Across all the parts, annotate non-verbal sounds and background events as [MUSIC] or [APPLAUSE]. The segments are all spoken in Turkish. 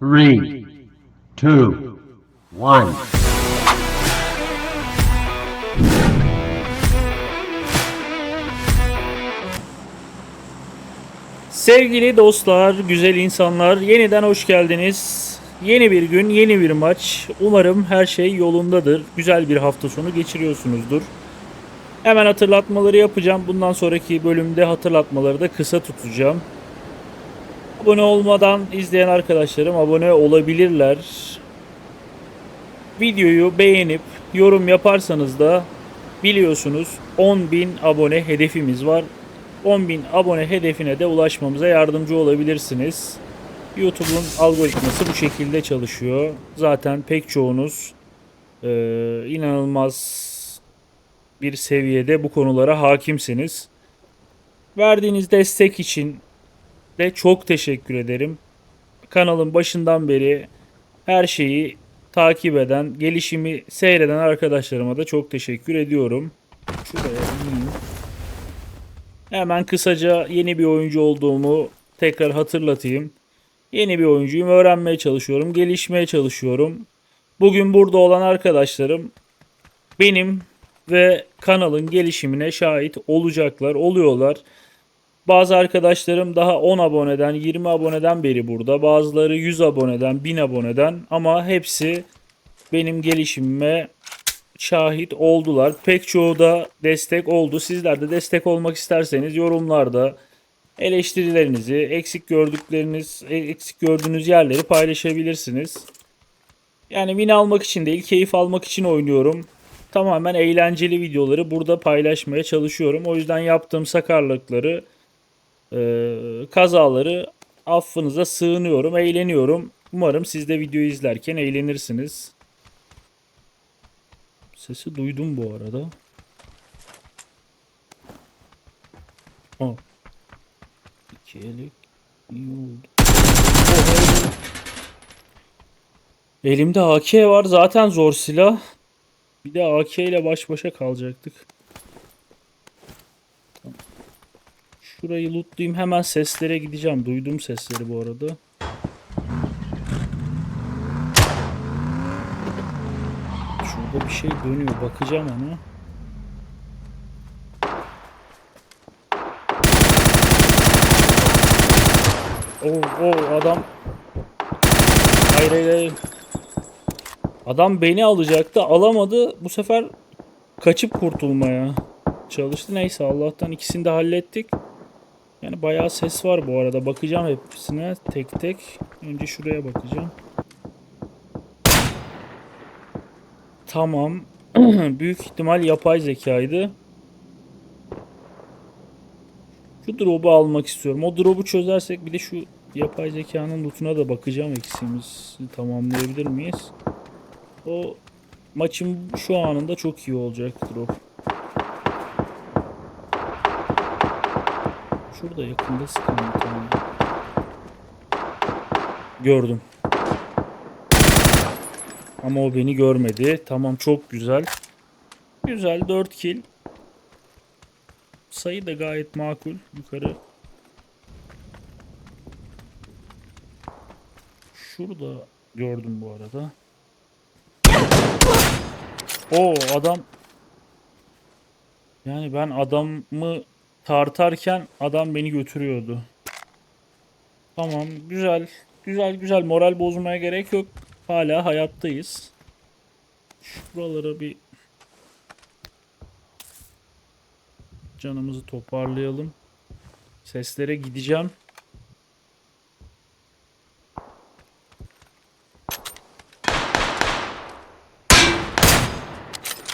three, two, one. Sevgili dostlar, güzel insanlar, yeniden hoş geldiniz. Yeni bir gün, yeni bir maç. Umarım her şey yolundadır. Güzel bir hafta sonu geçiriyorsunuzdur. Hemen hatırlatmaları yapacağım. Bundan sonraki bölümde hatırlatmaları da kısa tutacağım. Abone olmadan izleyen arkadaşlarım abone olabilirler. Videoyu beğenip yorum yaparsanız da biliyorsunuz 10.000 abone hedefimiz var. 10.000 abone hedefine de ulaşmamıza yardımcı olabilirsiniz. YouTube'un algoritması bu şekilde çalışıyor. Zaten pek çoğunuz e, inanılmaz bir seviyede bu konulara hakimsiniz. Verdiğiniz destek için de çok teşekkür ederim. Kanalın başından beri her şeyi takip eden, gelişimi seyreden arkadaşlarıma da çok teşekkür ediyorum. Şuraya ineyim. Hemen kısaca yeni bir oyuncu olduğumu tekrar hatırlatayım. Yeni bir oyuncuyum. Öğrenmeye çalışıyorum. Gelişmeye çalışıyorum. Bugün burada olan arkadaşlarım benim ve kanalın gelişimine şahit olacaklar, oluyorlar. Bazı arkadaşlarım daha 10 aboneden, 20 aboneden beri burada. Bazıları 100 aboneden, 1000 aboneden ama hepsi benim gelişimime şahit oldular. Pek çoğu da destek oldu. Sizler de destek olmak isterseniz yorumlarda eleştirilerinizi, eksik gördükleriniz, eksik gördüğünüz yerleri paylaşabilirsiniz. Yani win almak için değil, keyif almak için oynuyorum. Tamamen eğlenceli videoları burada paylaşmaya çalışıyorum. O yüzden yaptığım sakarlıkları, e, kazaları affınıza sığınıyorum, eğleniyorum. Umarım siz de videoyu izlerken eğlenirsiniz. Sesi duydum bu arada. Aa. İki elek iyi. Elimde AK var. Zaten zor silah. Bir de AK ile baş başa kalacaktık. Tamam. Şurayı lootlayayım. Hemen seslere gideceğim. Duydum sesleri bu arada. Şurada bir şey dönüyor. Bakacağım ona. Oh oh adam. Hayır hayır hayır. Adam beni alacaktı. Alamadı. Bu sefer kaçıp kurtulmaya çalıştı. Neyse Allah'tan ikisini de hallettik. Yani bayağı ses var bu arada. Bakacağım hepsine tek tek. Önce şuraya bakacağım. Tamam. [CLEARS THROAT] Büyük ihtimal yapay zekaydı. Şu drop'u almak istiyorum. O drop'u çözersek bir de şu yapay zekanın loot'una da bakacağım. Eksiğimizi tamamlayabilir miyiz? O maçın şu anında çok iyi olacak drop. Şurada yakında sıkan. Gördüm. Ama o beni görmedi. Tamam çok güzel. Güzel 4 kill. Sayı da gayet makul. Yukarı. Şurada gördüm bu arada. O adam yani ben adamı tartarken adam beni götürüyordu. Tamam güzel. Güzel güzel moral bozmaya gerek yok. Hala hayattayız. Şuralara bir canımızı toparlayalım. Seslere gideceğim.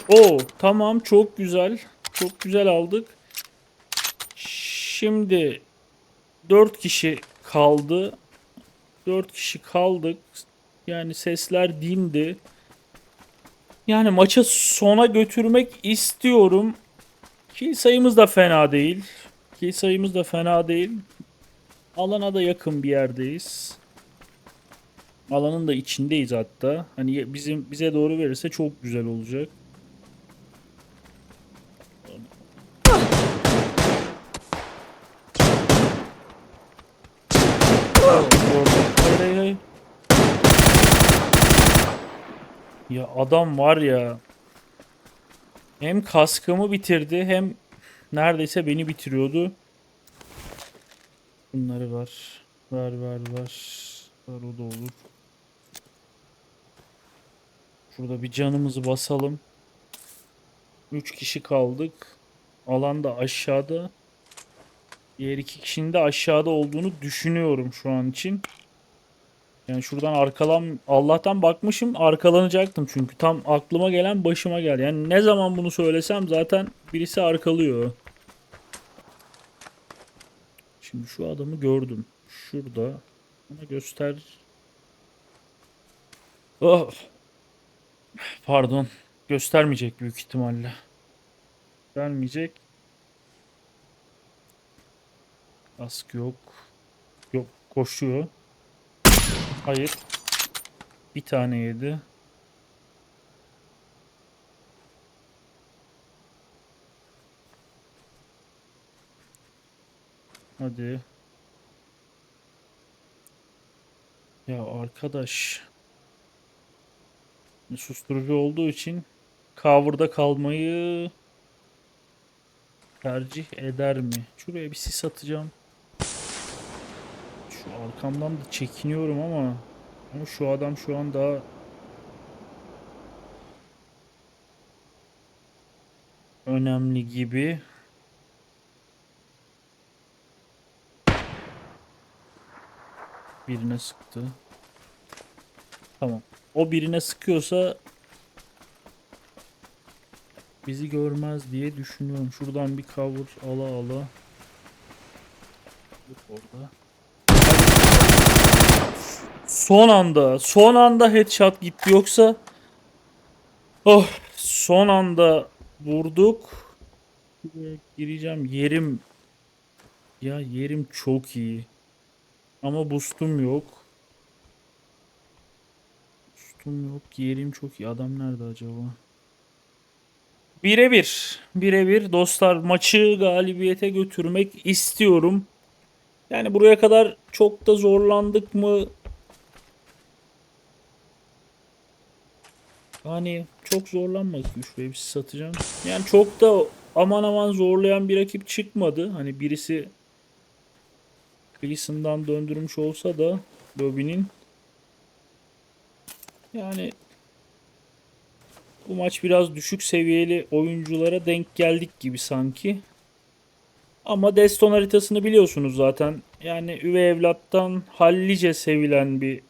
Oo tamam çok güzel. Çok güzel aldık. Şimdi 4 kişi kaldı. 4 kişi kaldık. Yani sesler dindi. Yani maçı sona götürmek istiyorum. Kill sayımız da fena değil. Kill sayımız da fena değil. Alana da yakın bir yerdeyiz. Alanın da içindeyiz hatta. Hani bizim bize doğru verirse çok güzel olacak. Hayır hayır hayır. Ya adam var ya. Hem kaskımı bitirdi hem neredeyse beni bitiriyordu. Bunları ver. Ver ver ver. Ver o da olur. Şurada bir canımızı basalım. 3 kişi kaldık. Alan da aşağıda. Diğer iki kişinin de aşağıda olduğunu düşünüyorum şu an için. Yani şuradan arkalan Allah'tan bakmışım arkalanacaktım çünkü tam aklıma gelen başıma geldi. Yani ne zaman bunu söylesem zaten birisi arkalıyor. Şimdi şu adamı gördüm. Şurada. Bana göster. Oh. Pardon. Göstermeyecek büyük ihtimalle. Göstermeyecek. Kask yok. Yok koşuyor. Hayır. Bir tane yedi. Hadi. Ya arkadaş. Susturucu olduğu için cover'da kalmayı tercih eder mi? Şuraya bir sis atacağım. Arkamdan da çekiniyorum ama ama şu adam şu an daha önemli gibi. Birine sıktı. Tamam. O birine sıkıyorsa bizi görmez diye düşünüyorum. Şuradan bir cover ala ala. Orada. Son anda, son anda headshot gitti yoksa Oh, son anda vurduk. Gireceğim. Yerim ya yerim çok iyi. Ama boostum yok. Boostum yok. Yerim çok iyi. Adam nerede acaba? Birebir. Birebir dostlar maçı galibiyete götürmek istiyorum. Yani buraya kadar çok da zorlandık mı? Hani çok zorlanmadık 3 ve satacağım. Yani çok da aman aman zorlayan bir rakip çıkmadı. Hani birisi kıyısından döndürmüş olsa da Lobby'nin yani bu maç biraz düşük seviyeli oyunculara denk geldik gibi sanki. Ama Deston haritasını biliyorsunuz zaten. Yani üvey evlattan hallice sevilen bir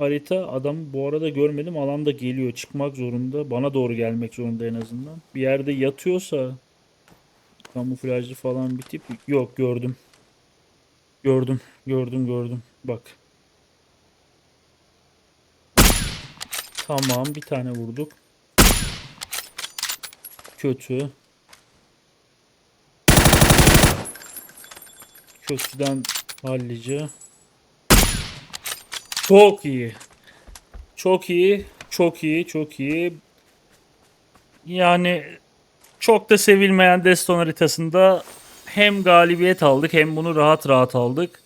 harita. Adamı bu arada görmedim. Alanda geliyor. Çıkmak zorunda. Bana doğru gelmek zorunda en azından. Bir yerde yatıyorsa kamuflajlı falan bir tip. Yok gördüm. Gördüm. Gördüm gördüm. Bak. Tamam bir tane vurduk. Kötü. Kötüden hallice. Çok iyi. Çok iyi. Çok iyi. Çok iyi. Yani çok da sevilmeyen Deston haritasında hem galibiyet aldık hem bunu rahat rahat aldık.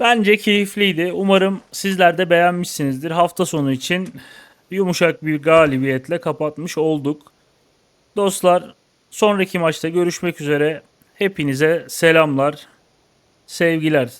Bence keyifliydi. Umarım sizler de beğenmişsinizdir. Hafta sonu için yumuşak bir galibiyetle kapatmış olduk. Dostlar sonraki maçta görüşmek üzere. Hepinize selamlar, sevgiler.